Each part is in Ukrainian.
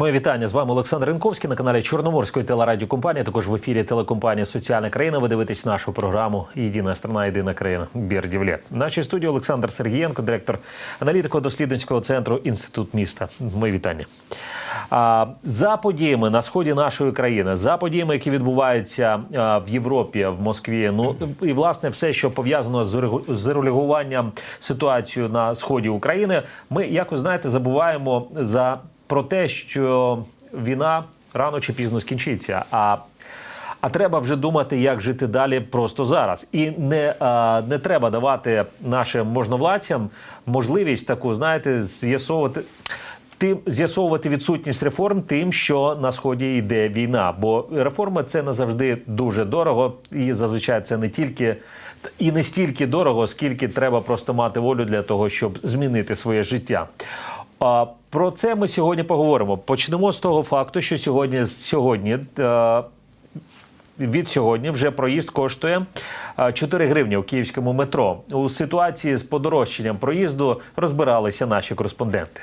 Моє вітання з вами Олександр Ринковський на каналі Чорноморської телерадіокомпанії. Також в ефірі телекомпанія Соціальна країна. Ви дивитесь нашу програму Єдина страна, єдина країна. Бірдівлє. В нашій студії Олександр Сергієнко, директор аналітико-дослідницького центру Інститут міста. Моє вітання. За подіями на сході нашої країни, за подіями, які відбуваються в Європі, в Москві, ну і власне все, що пов'язано з регу- з регулюванням ситуацією на сході України, ми якось знаєте забуваємо за про те, що війна рано чи пізно скінчиться. А а треба вже думати, як жити далі просто зараз. І не, а, не треба давати нашим можновладцям можливість таку, знаєте, з'ясовувати. Тим з'ясовувати відсутність реформ тим, що на сході йде війна. Бо реформи це не завжди дуже дорого, і зазвичай це не тільки і не стільки дорого, скільки треба просто мати волю для того, щоб змінити своє життя. А про це ми сьогодні поговоримо. Почнемо з того факту, що сьогодні сьогодні. е, від сьогодні вже проїзд коштує а, 4 гривні у київському метро. У ситуації з подорожчанням проїзду розбиралися наші кореспонденти.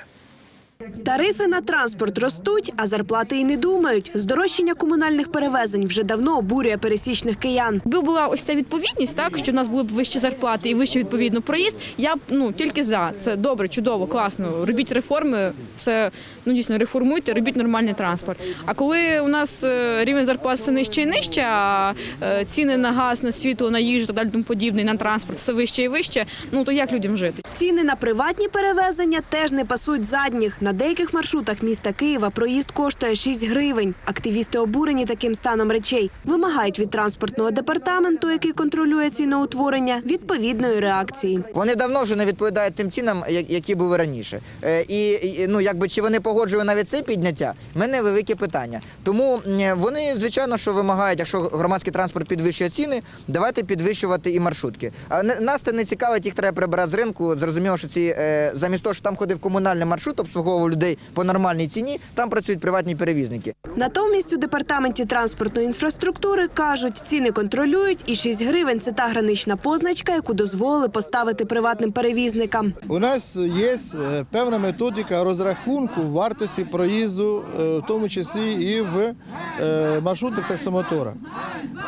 Тарифи на транспорт ростуть, а зарплати й не думають. Здорожчання комунальних перевезень вже давно обурює пересічних киян. Якби була ось ця відповідність, так що в нас були б вищі зарплати і вище відповідно проїзд. Я б ну тільки за це добре, чудово, класно. Робіть реформи, все ну дійсно реформуйте, робіть нормальний транспорт. А коли у нас е, рівень зарплат все нижче і нижче, а е, ціни на газ, на світло, на їжу та далі тому подібне, на транспорт все вище і вище. Ну то як людям жити? Ціни на приватні перевезення теж не пасуть задніх. На деяких маршрутах міста Києва проїзд коштує 6 гривень. Активісти обурені таким станом речей. Вимагають від транспортного департаменту, який контролює ціноутворення, відповідної реакції. Вони давно вже не відповідають тим цінам, які були раніше. Е, І, ну якби чи вони погоджують навіть це підняття, в мене велике питання. Тому вони, звичайно, що вимагають, якщо громадський транспорт підвищує ціни, давайте підвищувати і маршрутки. А нас це не цікавить, їх треба прибирати з ринку. Зрозуміло, що ці е, замість того, що там ходив комунальний маршрут, обслуговував людей по нормальній ціні, там працюють приватні перевізники. Натомість у департаменті транспортної інфраструктури кажуть, ціни контролюють, і 6 гривень це та гранична позначка, яку дозволили поставити приватним перевізникам. У нас є е, певна методика розрахунку вартості проїзду, е, в тому числі і в е, маршрутах таксомотора.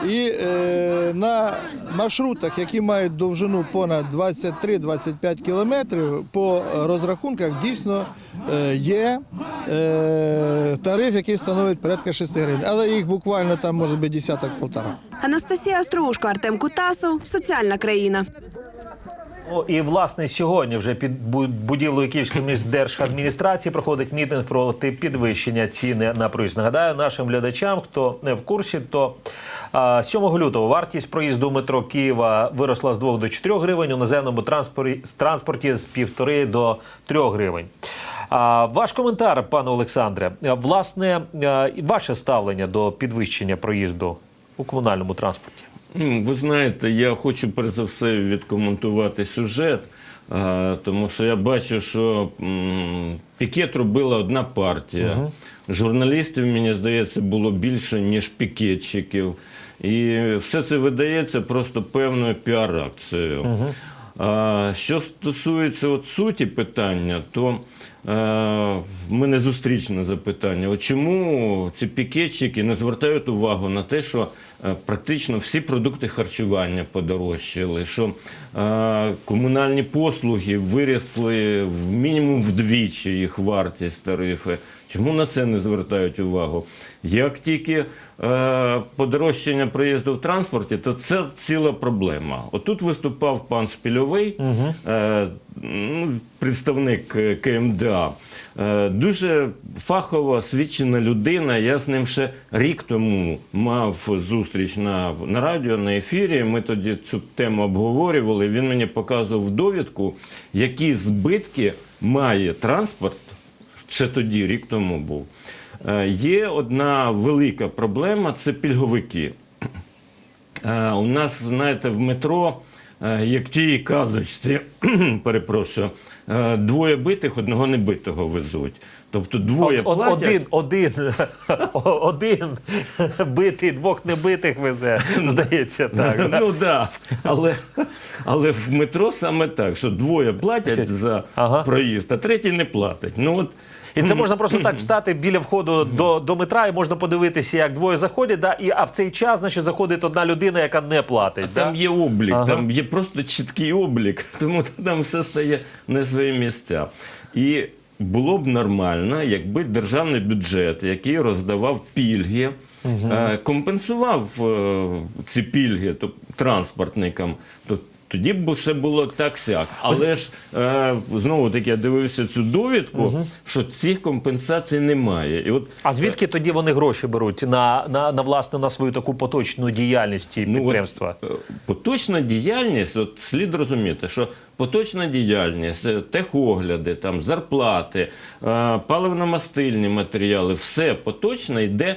І на маршрутах, які мають довжину понад 23-25 кілометрів, по розрахунках дійсно є е, тариф, який становить порядка 6 гривень. Але їх буквально там може бути десяток-полтора. Анастасія Остроушко, Артем Кутасов, соціальна країна. Ну і власне сьогодні вже під бу- будівлею Київської міськдержадміністрації проходить мітинг проти підвищення ціни на проїзд. Нагадаю нашим глядачам, хто не в курсі, то а, 7 лютого вартість проїзду метро Києва виросла з 2 до 4 гривень. У наземному транспорті, з транспорті з 1,5 до 3 гривень. Ваш коментар, пане Олександре, власне, ваше ставлення до підвищення проїзду у комунальному транспорті. Ну, ви знаєте, я хочу перш за все відкоментувати сюжет, тому що я бачу, що пікет робила одна партія. Журналістів, мені здається, було більше, ніж пікетчиків. І все це видається просто певною піар-акцією. А що стосується от суті питання, то е, в мене зустрічне запитання. Чому ці пікетчики не звертають увагу на те, що е, практично всі продукти харчування подорожчали, що е, комунальні послуги вирісли в мінімум вдвічі їх вартість тарифи. Чому на це не звертають увагу? Як тільки е, подорожчання проїзду в транспорті, то це ціла проблема. Отут виступав пан Шпільовий, е, представник е, КМДА. Е, дуже фахово освічена людина. Я з ним ще рік тому мав зустріч на, на радіо, на ефірі. Ми тоді цю тему обговорювали. Він мені показував довідку, які збитки має транспорт ще тоді, рік тому був. Е, Є одна велика проблема це пільговики. Е, У нас, знаєте, в метро, як в тій казочці, перепрошую, е, двоє битих, одного небитого везуть. Тобто двоє Од- платять. Один, один, один битий, двох небитих везе, здається, так. да? Ну да. Але, але в метро саме так, що двоє платять за Ага. проїзд, а третій не платить. Ну от І це можна просто так встати біля входу до, до метра, і можна подивитися, як двоє заходять, да, і, а в цей час значить, заходить одна людина, яка не платить. Там да? є облік, Ага. там є просто чіткий облік, тому там все стає на свої місця. І було б нормально, якби державний бюджет, який роздавав пільги, е, компенсував е, ці пільги то, транспортникам. То, тоді б ще було так сяк. Але ж е, знову таки я дивився цю довідку, що цих компенсацій немає. І от А звідки тоді вони гроші беруть на, на, на власне на свою таку поточну діяльність ці Ну, от, підприємства? е, Поточна діяльність, от слід розуміти, що поточна діяльність, е, техогляди, там, зарплати, е, паливно-мастильні матеріали, все поточне йде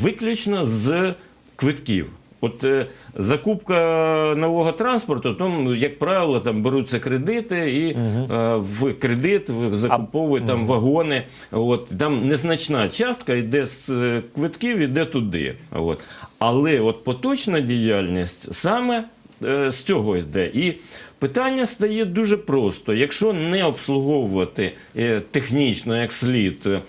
виключно з квитків. От е, закупка нового транспорту, там, як правило, там беруться кредити і е, в кредит в- закуповують там вагони. От, там незначна частка йде з е, квитків, йде туди. От. Але от поточна діяльність саме е, з цього йде. І питання стає дуже просто. Якщо не обслуговувати е, технічно як слід е,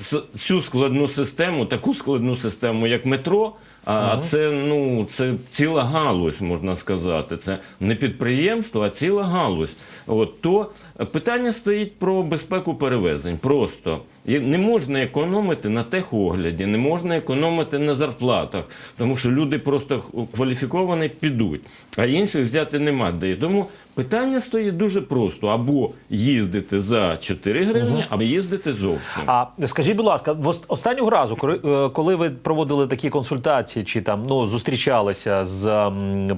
с- цю складну систему, таку складну систему, як метро. А це ну це ціла галузь, можна сказати. Це не підприємство, а ціла галузь. От то питання стоїть про безпеку перевезень. Просто І не можна економити на техогляді, не можна економити на зарплатах, тому що люди просто кваліфіковані підуть, а інших взяти нема де. Тому питання стоїть дуже просто: або їздити за 4 гривні, або їздити зовсім. А скажіть, будь ласка, в останнього разу, коли, е, коли ви проводили такі консультації, чи там ну зустрічалися з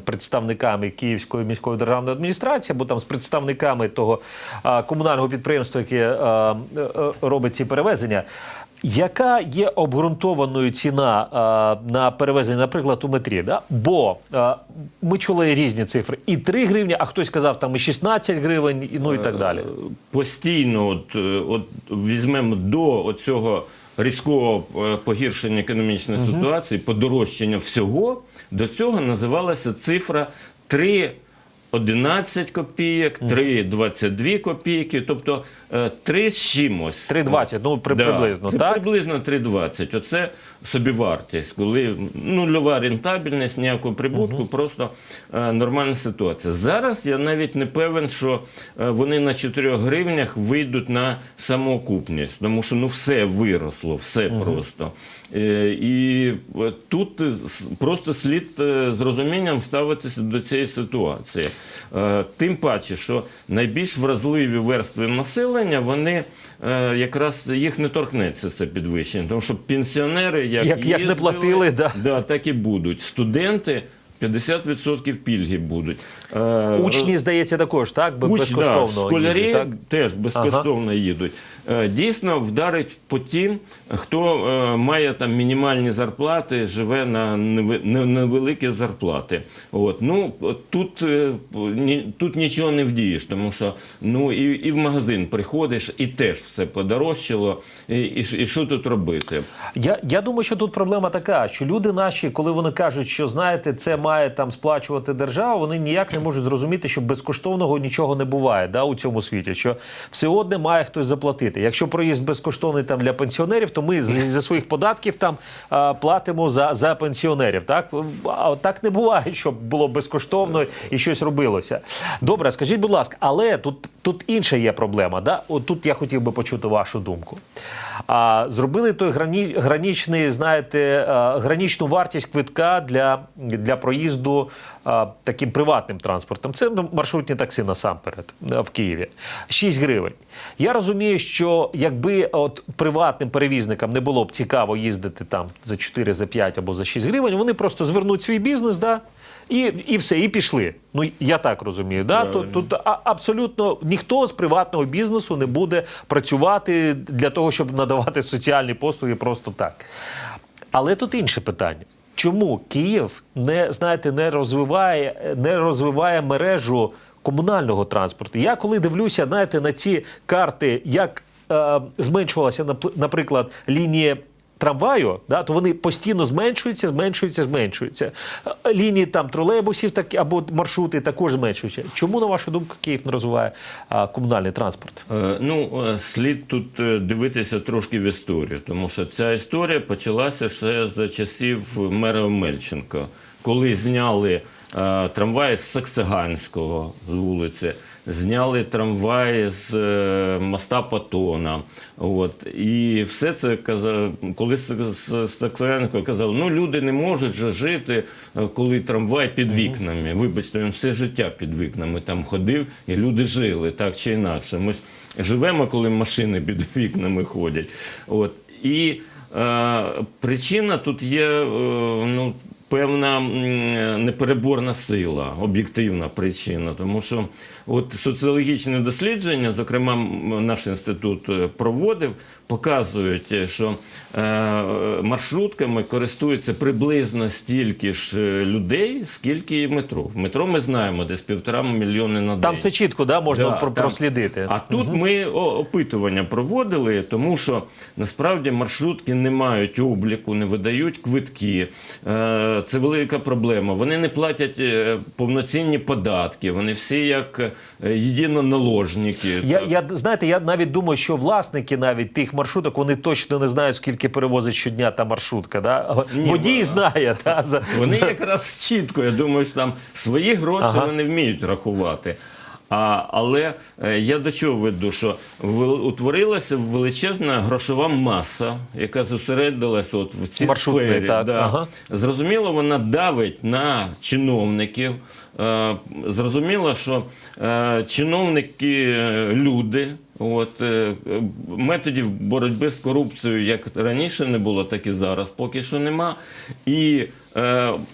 представниками Київської міської державної адміністрації, або там з представниками того комунального підприємства, яке е, е, робить ці перевезення. Яка є обґрунтованою ціна а, на перевезення, наприклад, у метрі? Да? Бо а, ми чули різні цифри: і 3 гривні, а хтось казав там і 16 гривень, і ну і так далі. постійно, от, е, от візьмемо до цього різкого е, погіршення економічної ситуації, подорожчання всього, до цього називалася цифра 3 11 копійок, 3,22 копійки, тобто е, 3 з чимось. 3,20, ну при, приблизно, Це так? Приблизно 3,20. Оце собівартість, коли нульова рентабельність, ніякого прибутку, просто е, нормальна ситуація. Зараз я навіть не певен, що е, вони на 4 гривнях вийдуть на самоокупність, тому що ну все виросло, все просто. Е, і е, тут е, просто слід е, з розумінням ставитися до цієї ситуації. Е, тим паче, що найбільш вразливі верстви населення, вони е, якраз їх не торкнеться це підвищення, тому що пенсіонери, як, Як- як не платили, да. Да, так і будуть. Студенти 50% пільги будуть. Е, Учні, здається, також, так? Уч, безкоштовно. да, школярі їздять, так? теж безкоштовно їдуть. Е, Дійсно, вдарить по тим, хто е, має там мінімальні зарплати, живе на невеликі зарплати. От. Ну, тут, е, тут нічого не вдієш, тому що ну, і, і в магазин приходиш, і теж все подорожчало. І, і, і що тут робити? Я, я думаю, що тут проблема така, що люди наші, коли вони кажуть, що знаєте, це має там сплачувати держава, вони ніяк не можуть зрозуміти, що безкоштовного нічого не буває да, у цьому світі. Що все одне має хтось заплатити. Якщо проїзд безкоштовний там для пенсіонерів, то ми з- зі своїх податків там а, платимо за, за пенсіонерів. Так а так не буває, щоб було безкоштовно і щось робилося. Добре, скажіть, будь ласка, але тут, тут інша є проблема. Да? От тут я хотів би почути вашу думку. А, зробили той грані, гранічний, знаєте, гранічну вартість квитка для, для проїзду а, таким приватним транспортом. Це маршрутні таксі насамперед в Києві. 6 гривень. Я розумію, що якби от приватним перевізникам не було б цікаво їздити там за 4, за 5 або за 6 гривень, вони просто звернуть свій бізнес, да, і, і все, і пішли. Ну я так розумію. Да? Тут, тут а- абсолютно ніхто з приватного бізнесу не буде працювати для того, щоб надавати соціальні послуги просто так. Але тут інше питання. Чому Київ не знаєте, не розвиває, не розвиває мережу комунального транспорту? Я коли дивлюся, знаєте, на ці карти, як е, зменшувалася, наприклад, лінія трамваю, да, то вони постійно зменшуються, зменшуються, зменшуються. Е, Лінії там тролейбусів так, або маршрути також зменшуються. Чому, на вашу думку, Київ не розвиває а, комунальний транспорт? Е, Ну, е, слід тут е, дивитися трошки в історію, тому що ця історія почалася ще за часів мера Мельченка, коли зняли трамваї з Саксаганського з вулиці, зняли трамваї з е, моста Патона. От. І все це казав, коли з казав, ну люди не можуть же жити, е, коли трамвай під вікнами. Вибачте, він все життя під вікнами там ходив, і люди жили так чи інакше. Ми ж живемо, коли машини під вікнами ходять. От. І е, причина тут є е, ну, певна непереборна сила, об'єктивна причина. Тому що от соціологічні дослідження, зокрема, наш інститут е, проводив, показують, е, що е, маршрутками користуються приблизно стільки ж е, людей, скільки і метро. В метро ми знаємо, десь півтора мільйони на день. Там все чітко, да, можна Да, про- там. прослідити. А тут ми опитування проводили, тому що насправді маршрутки не мають обліку, не видають квитки. Е, Це велика проблема. Вони не платять е, повноцінні податки. Вони всі як е, єдиноналожники. Я, я знаєте, я навіть думаю, що власники навіть тих маршруток вони точно не знають, скільки перевозить щодня та маршрутка. Да? Ні, Водій ба- знає. Та, за, Вони за- якраз чітко, я думаю, що там свої гроші Ага. вони вміють рахувати. А, але е, я до чого веду, що в- утворилася величезна грошова маса, яка зосередилася от в цій Маршрутний, сфері. так, да. ага. Зрозуміло, вона давить на чиновників. Е, Зрозуміло, що е, чиновники люди. От методів боротьби з корупцією як раніше не було, так і зараз поки що нема. І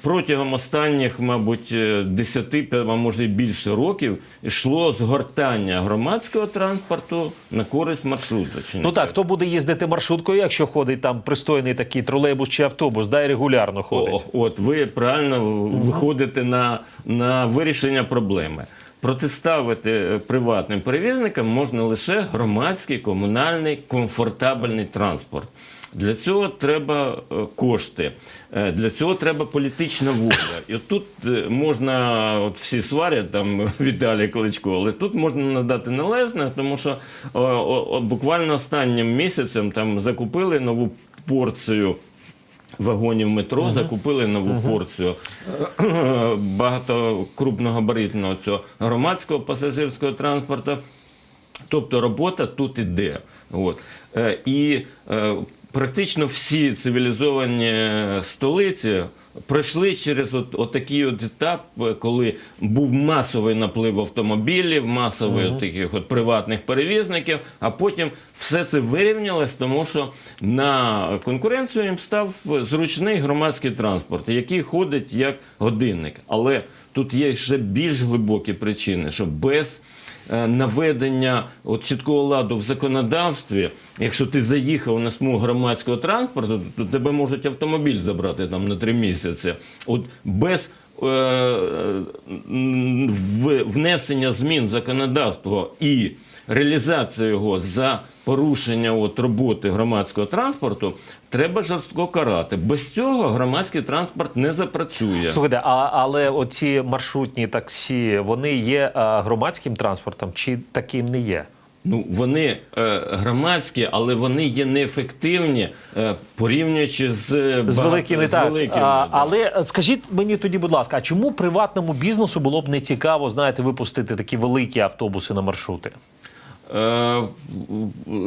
протягом останніх, мабуть, е, 10, а може більше років йшло згортання громадського транспорту на користь маршруточників. Ну так, хто буде їздити маршруткою, якщо ходить там пристойний такий тролейбус чи автобус, да, і регулярно ходить. О, от ви правильно виходите на, на вирішення проблеми. Протиставити е, приватним перевізникам можна лише громадський, комунальний, комфортабельний транспорт. Для цього треба е, кошти, е, для цього треба політична воля. І тут можна, от всі сварять там Віталій Кличко, але тут можна надати належне, тому що о, о, буквально останнім місяцем там закупили нову порцію вагонів метро, закупили нову порцію багато багатокрупногабаритного цього громадського пасажирського транспорту. Тобто робота тут іде. От. Е, І е, практично всі цивілізовані столиці пройшли через от, от такий от етап, е, коли був масовий наплив автомобілів, масовий от таких от приватних перевізників, а потім все це вирівнялось, тому що на конкуренцію їм став зручний громадський транспорт, який ходить як годинник. Але тут є ще більш глибокі причини, що без наведення от чіткого ладу в законодавстві, якщо ти заїхав на смугу громадського транспорту, то тебе можуть автомобіль забрати там на три місяці. От без е, внесення змін в законодавство і реалізація його за порушення от роботи громадського транспорту треба жорстко карати. Без цього громадський транспорт не запрацює. Слухайте, а, але оці маршрутні таксі, вони є а, громадським транспортом чи таким не є? Ну, вони е, громадські, але вони є неефективні, е, порівнюючи з, е, З великими з так. великими, а, да. але е, скажіть мені тоді, будь ласка, а чому приватному бізнесу було б не цікаво, знаєте, випустити такі великі автобуси на маршрути? Е,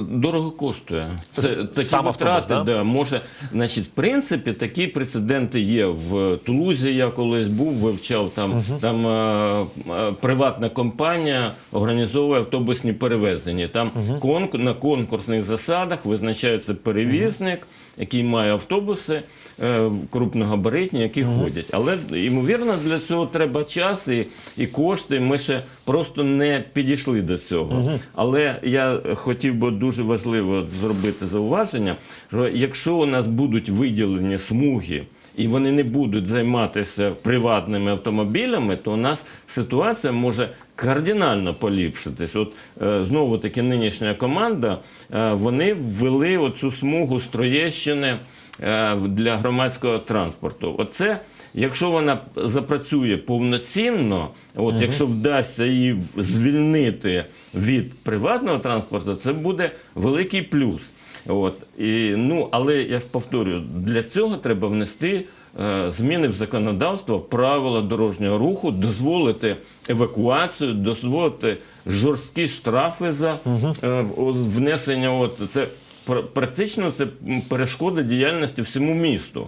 Дорого коштує. Це такі Сам автобус, да? да, може. Значить, в принципі, такі прецеденти є. В Тулузі я колись був, вивчав там, там е, е, приватна компанія організовує автобусні перевезення. Там конк- на конкурсних засадах визначається перевізник, який має автобуси е, крупногабаритні, які ходять. Але ймовірно, для цього треба час і, і кошти. Ми ще просто не підійшли до цього. Але я хотів би дуже важливо зробити зауваження, що якщо у нас будуть виділені смуги і вони не будуть займатися приватними автомобілями, то у нас ситуація може кардинально поліпшитись. От е, знову таки нинішня команда, е, вони ввели оцю смугу з Троєщини е, для громадського транспорту. Оце, якщо вона запрацює повноцінно, от якщо вдасться її звільнити від приватного транспорту, це буде великий плюс. От і ну, але я ж повторюю, для цього треба внести. Е, Зміни в законодавство, правила дорожнього руху, дозволити евакуацію, дозволити жорсткі штрафи за е, внесення. От це пр- практично це перешкода діяльності всьому місту.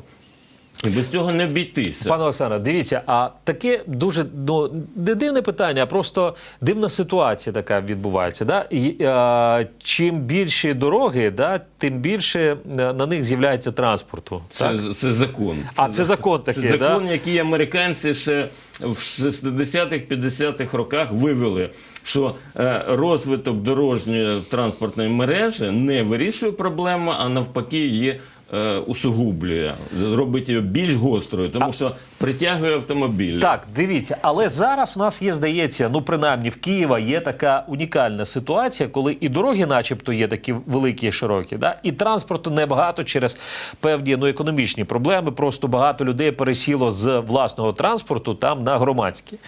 Без цього не обійтися. Пане Олександре, дивіться, а таке дуже ну, не дивне питання, а просто дивна ситуація така відбувається. Да? І, е, чим більші дороги, да, тим більше е, на них з'являється транспорту. так? Це, це закон. А, це закон такий, Це закон, да? який американці ще в 60-х, 50-х роках вивели, що е, розвиток дорожньої транспортної мережі не вирішує проблему, а навпаки її е, усугублює, робить її більш гострою, тому що притягує автомобілі. Так, дивіться, але зараз у нас є, здається, ну принаймні в Києва є така унікальна ситуація, коли і дороги, начебто, є такі великі і широкі, да? і транспорту небагато через певні ну, економічні проблеми. Просто багато людей пересіло з власного транспорту там на громадський.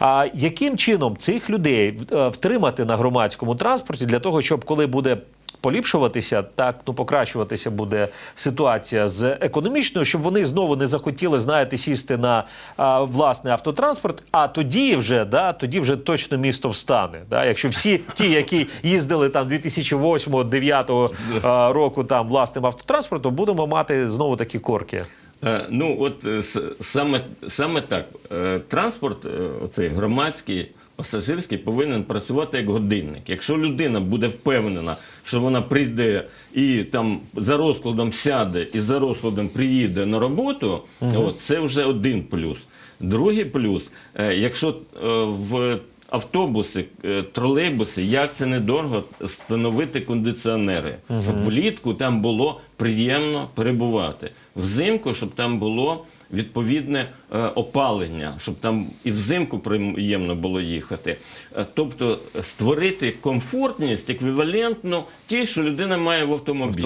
А яким чином цих людей е, втримати на громадському транспорті для того, щоб коли буде поліпшуватися, так ну покращуватися буде ситуація з економічною, щоб вони знову не захотіли, знаєте, сісти на а, власний автотранспорт. А тоді вже да, тоді вже точно місто встане. Да, якщо всі ті, які їздили там 2008-2009 року там власним автотранспортом, будемо мати знову такі корки. Е, Ну, от е, саме, саме так. Е, Транспорт, оцей громадський, пасажирський, повинен працювати як годинник. Якщо людина буде впевнена, що вона прийде і там за розкладом сяде і за розкладом приїде на роботу, от, це вже один плюс. Другий плюс, е, якщо е, в автобуси, е, тролейбуси, як це недорого встановити кондиціонери, щоб влітку там було приємно перебувати. Взимку, щоб там було відповідне е, опалення, щоб там і взимку приємно було їхати. Е, тобто створити комфортність еквівалентну тій, що людина має в автомобілі.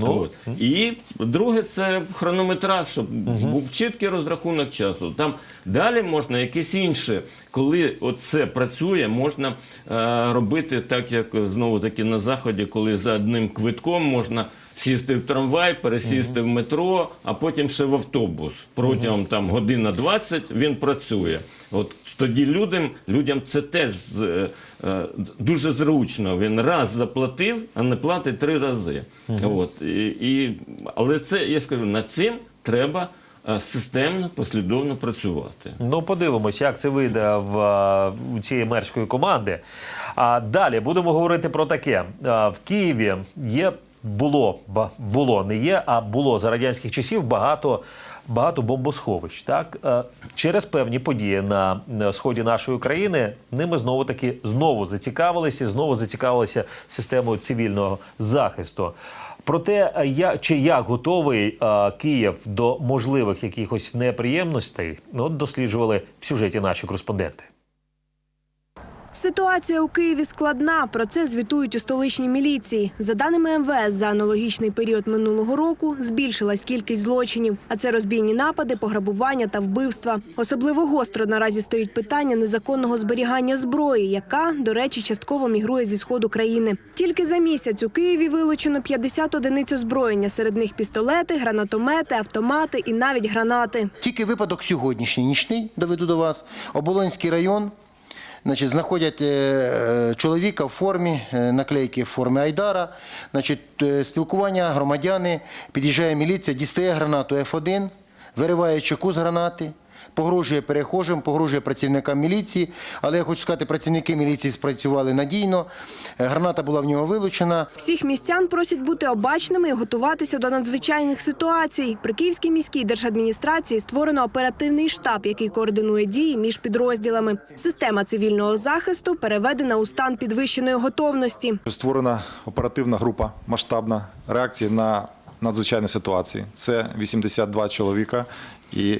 Ну. От. І друге, це хронометраж, щоб був чіткий розрахунок часу. Там далі можна якесь інше, коли це працює, можна е, робити так, як знову таки на заході, коли за одним квитком можна. Сісти в трамвай, пересісти в метро, а потім ще в автобус. Протягом там година 20 він працює. От тоді людям, людям це теж з- е, дуже зручно. Він раз заплатив, а не платить три рази. От і, і але це я скажу, над цим треба е, системно, послідовно працювати. Ну, подивимось, як це вийде в, е, у цієї мерської команди. А далі будемо говорити про таке. В Києві є було, було, не є, а було за радянських часів багато. Багато бомбосховищ, так Е, через певні події на сході нашої країни ними знову таки знову зацікавилися, знову зацікавилися системою цивільного захисту. Про те, е, я чи як готовий е, Київ до можливих якихось неприємностей, ну досліджували в сюжеті наші кореспонденти. Ситуація у Києві складна. Про це звітують у столичній міліції. За даними МВС, за аналогічний період минулого року збільшилась кількість злочинів, а це розбійні напади, пограбування та вбивства. Особливо гостро наразі стоїть питання незаконного зберігання зброї, яка, до речі, частково мігрує зі сходу країни. Тільки за місяць у Києві вилучено 50 одиниць озброєння. Серед них пістолети, гранатомети, автомати і навіть гранати. Тільки випадок сьогоднішній нічний доведу до вас. Оболонський район. Значить, знаходять е, е, чоловіка в формі, е, наклейки в формі Айдара. Значить, спілкування громадяни, під'їжджає міліція, дістає гранату F1, вириває чеку з гранати, погрожує перехожим, погрожує працівникам міліції. Але я хочу сказати, працівники міліції спрацювали надійно. Е, Граната була в нього вилучена. Всіх містян просять бути обачними і готуватися до надзвичайних ситуацій. При Київській міській держадміністрації створено оперативний штаб, який координує дії між підрозділами. Система цивільного захисту переведена у стан підвищеної готовності. Створена оперативна група масштабна реакції на надзвичайної ситуації. Це 82 чоловіка і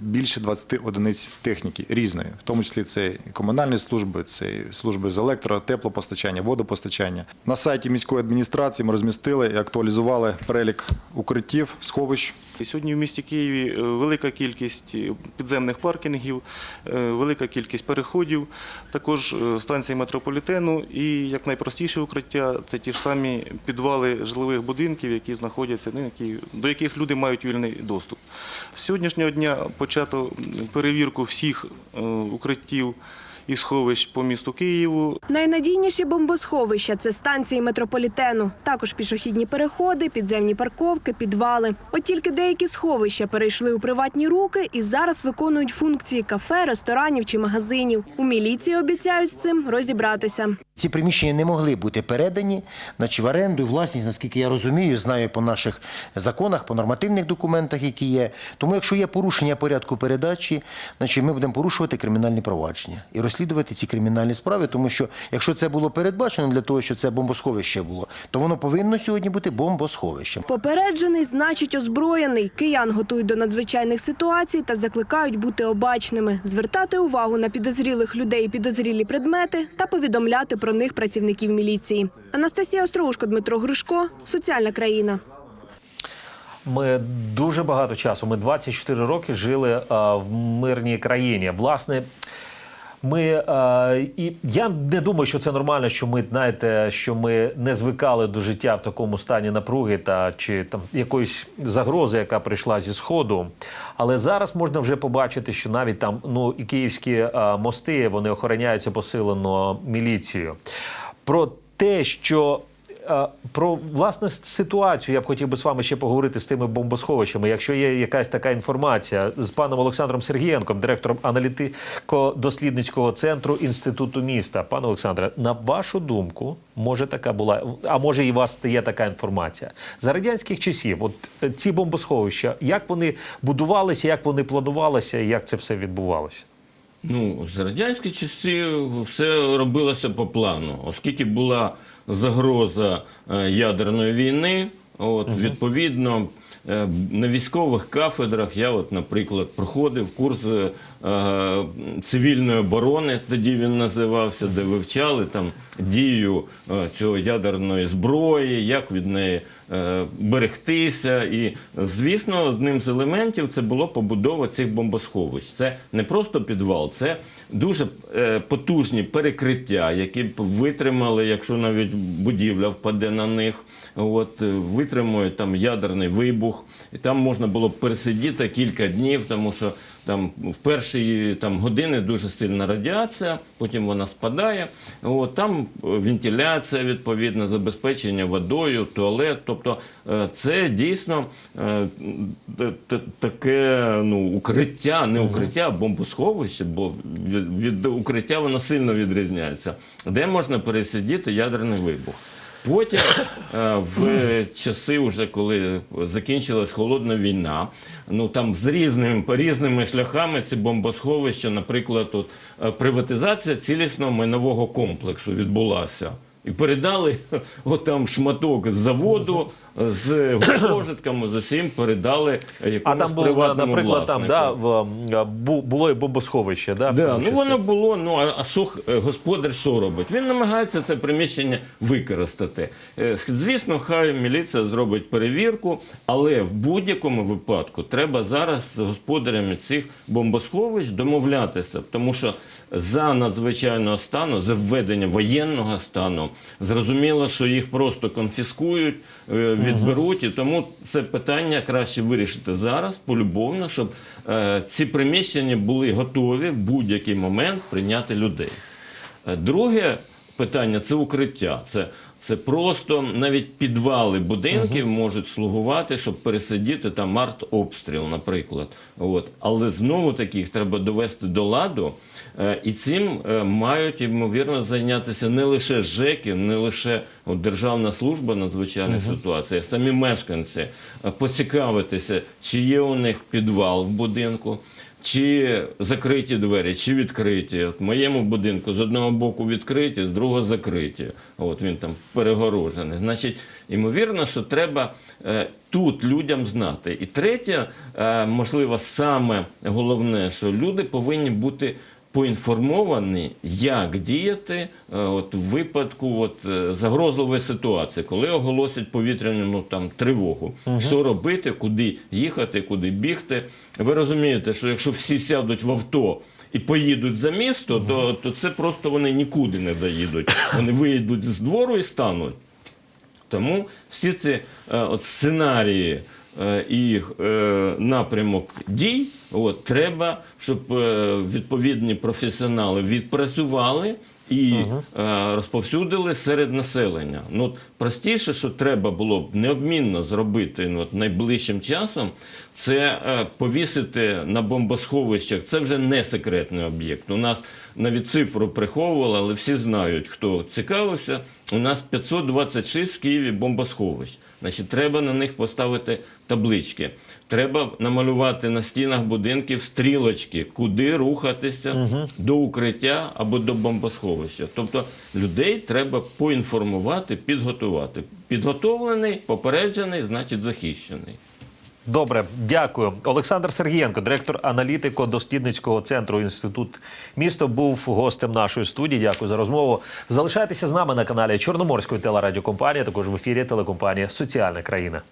більше 20 одиниць техніки різної, в тому числі це і комунальні служби, це і служби з електро, теплопостачання, водопостачання. На сайті міської адміністрації ми розмістили і актуалізували перелік укриттів, сховищ. Сьогодні в місті Києві е, велика кількість е, підземних паркінгів, е, велика кількість переходів, також станції метрополітену і як найпростіше укриття це ті ж самі підвали жилових будинків, які знаходяться, ну, які, до яких люди мають вільний доступ. З сьогоднішнього дня почато перевірку всіх е, укриттів і сховищ по місту Києву. Найнадійніші бомбосховища це станції метрополітену, також пішохідні переходи, підземні парковки, підвали. От тільки деякі сховища перейшли у приватні руки і зараз виконують функції кафе, ресторанів чи магазинів. У міліції обіцяють з цим розібратися. Ці приміщення не могли бути передані значить, в оренду власність, наскільки я розумію, знаю по наших законах, по нормативних документах, які є. Тому, якщо є порушення порядку передачі, значить ми будемо порушувати кримінальні провадження і розслідувати ці кримінальні справи, тому що якщо це було передбачено для того, що це бомбосховище було, то воно повинно сьогодні бути бомбосховищем. Попереджений значить озброєний. Киян готують до надзвичайних ситуацій та закликають бути обачними, звертати увагу на підозрілих людей і підозрілі предмети та повідомляти про них працівників міліції. Анастасія Остроушко, Дмитро Гришко, соціальна країна. Ми дуже багато часу. Ми 24 роки жили а, в мирній країні. Власне, ми е, і я не думаю, що це нормально, що ми знаєте, що ми не звикали до життя в такому стані напруги та чи там якоїсь загрози, яка прийшла зі сходу. Але зараз можна вже побачити, що навіть там ну і київські е, мости вони охороняються посилено міліцією. Про те, що Про власне ситуацію я б хотів би з вами ще поговорити з тими бомбосховищами. Якщо є якась така інформація з паном Олександром Сергієнком, директором аналітико-дослідницького центру інституту міста. Пане Олександре, на вашу думку, може така була, а може і у вас є така інформація за радянських часів. От е, ці бомбосховища, як вони будувалися, як вони планувалися, як це все відбувалося? Ну, з радянських часів все робилося по плану, оскільки була загроза е, ядерної війни. От, Відповідно, на військових кафедрах я, от, наприклад, проходив курс е, е, цивільної оборони, тоді він називався, де вивчали там дію е, цього ядерної зброї, як від неї е, берегтися. І, звісно, одним з елементів це було побудова цих бомбосховищ. Це не просто підвал, це дуже е, потужні перекриття, які б витримали, якщо навіть будівля впаде на них, от, е, витримують там ядерний вибух. І там можна було пересидіти кілька днів, тому що там в перші там, години дуже сильна радіація, потім вона спадає. От, там е, вентиляція, відповідно, забезпечення водою, туалет. Тобто е, це дійсно е, таке ну, укриття, не укриття, а бомбосховище, бо від укриття воно сильно відрізняється, де можна пересидіти ядерний вибух. Потім е, в часи, вже коли закінчилась холодна війна, ну там з різними по різними шляхами ці бомбосховища, наприклад, от е, приватизація цілісного майнового комплексу відбулася. І передали отам шматок з заводу з гуртожитками, з усім передали А там було, приватному наприклад, там власнику. да, в, бу- було і бомбосховище, да, в Да, тому ну числі. воно було. Ну а а що х- е, господар що робить? Він намагається це приміщення використати. Е, с- Звісно, хай міліція зробить перевірку, але в будь-якому випадку треба зараз з господарями цих бомбосховищ домовлятися, тому що за надзвичайного стану, за введення воєнного стану, зрозуміло, що їх просто конфіскують, е, відберуть, і тому це питання краще вирішити зараз полюбовно, щоб е, ці приміщення були готові в будь-який момент прийняти людей. Е, Друге питання це укриття. Це, це просто навіть підвали будинків можуть слугувати, щоб пересидіти там артобстріл, наприклад. От. Але знову таки їх треба довести до ладу. Е, І цим е, мають, ймовірно, зайнятися не лише ЖЕКи, не лише от, Державна служба надзвичайних ситуацій, а самі мешканці, е, поцікавитися, чи є у них підвал в будинку. Чи закриті двері, чи відкриті. От в моєму будинку з одного боку відкриті, з другого закриті. От він там перегорожений. Значить, ймовірно, що треба е, тут людям знати. І третє, е, можливо, саме головне, що люди повинні бути поінформовані, як діяти е, от, в випадку от, е, загрозливої ситуації, коли оголосять повітряну ну, там, тривогу. Що робити, куди їхати, куди бігти. Ви розумієте, що якщо всі сядуть в авто і поїдуть за місто, то, то це просто вони нікуди не доїдуть. Вони виїдуть з двору і стануть. Тому всі ці е, от сценарії і е, напрямок дій от, треба, щоб е, відповідні професіонали відпрацювали і е, розповсюдили серед населення. Ну, простіше, що треба було б неодмінно зробити ну, от, найближчим часом, це е, повісити на бомбосховищах. Це вже не секретний об'єкт. У нас навіть цифру приховували, але всі знають, хто цікавився. У нас 526 в Києві бомбосховищ. Значить, треба на них поставити таблички. Треба намалювати на стінах будинків стрілочки, куди рухатися до укриття або до бомбосховища. Тобто людей треба поінформувати, підготувати. Підготовлений, попереджений, значить захищений. Добре, дякую. Олександр Сергієнко, директор аналітико-дослідницького центру інститут місто, був гостем нашої студії. Дякую за розмову. Залишайтеся з нами на каналі Чорноморської телерадіокомпанії, також в ефірі телекомпанія Соціальна країна.